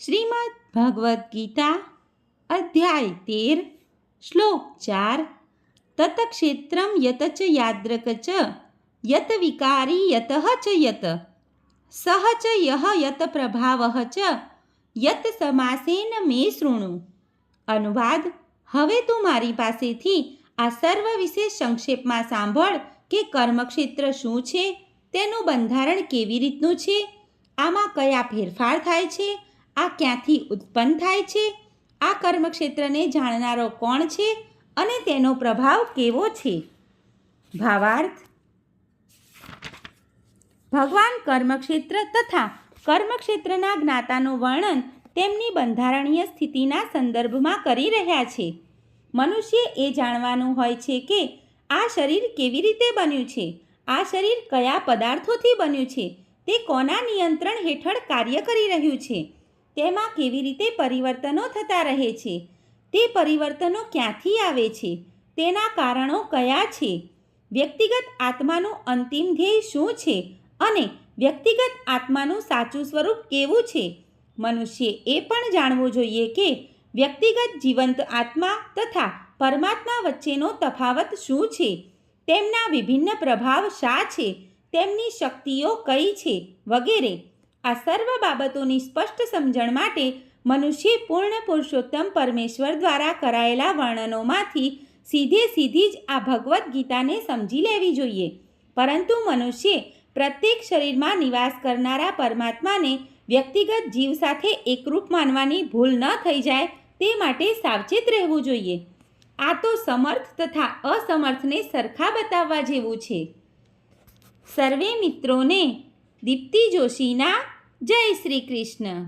શ્રીમદ ભગવદ્ ગીતા, અધ્યાય તેર, શ્લોક ચાર, તતક્ષેત્રમ યત ચ યાદ્રક ચ યત વિકારી યત ચ યત સહ ચ યહ યત પ્રભાવ ચ, યત સમાસેન મે શૃણુ. અનુવાદ, હવે તું મારી પાસેથી આ સર્વ વિશે સંક્ષેપમાં સાંભળ કે કર્મક્ષેત્ર શું છે, તેનું બંધારણ કેવી રીતનું છે, આમાં કયા ફેરફાર થાય છે આ ક્યાંથી ઉત્પન્ન થાય છે? આ કર્મક્ષેત્રને જાણનારો કોણ છે અને તેનો પ્રભાવ કેવો છે? ભાવાર્થ. ભગવાન કર્મક્ષેત્ર તથા કર્મક્ષેત્રના જ્ઞાતાનું વર્ણન તેમની બંધારણીય સ્થિતિના સંદર્ભમાં કરી રહ્યા છે. મનુષ્ય એ જાણવાનું હોય છે કે આ શરીર કેવી રીતે બન્યું છે? આ શરીર કયા પદાર્થોથી બન્યું છે? તે કોના નિયંત્રણ હેઠળ કાર્ય કરી રહ્યું છે? તેમાં કેવી રીતે પરિવર્તનો થતા રહે છે? તે પરિવર્તનો ક્યાંથી આવે છે? તેના કારણો કયા છે? વ્યક્તિગત આત્માનું અંતિમ ધ્યેય શું છે? અને વ્યક્તિગત આત્માનું સાચું સ્વરૂપ કેવું છે? મનુષ્યે એ પણ જાણવું જોઈએ કે વ્યક્તિગત જીવંત આત્મા તથા પરમાત્મા વચ્ચેનો તફાવત શું છે? તેમના વિભિન્ન પ્રભાવ શા છે? તેમની શક્તિઓ કઈ છે? વગેરે. આ સર્વ બાબતોની સ્પષ્ટ સમજણ માટે મનુષ્ય પૂર્ણ પુરુષોત્તમ પરમેશ્વર દ્વારા કરાયેલા વર્ણનોમાંથી સીધે સીધી જ આ ભગવદ્ ગીતાને સમજી લેવી જોઈએ. પરંતુ મનુષ્ય પ્રત્યેક શરીરમાં નિવાસ કરનારા પરમાત્માને વ્યક્તિગત જીવ સાથે એકરૂપ માનવાની ભૂલ ન થઈ જાય તે માટે સાવચેત રહેવું જોઈએ. આ તો સમર્થ તથા અસમર્થને સરખા બતાવવા જેવું છે. સર્વે મિત્રોને દીપ્તિ જોશીના જય શ્રી કૃષ્ણ.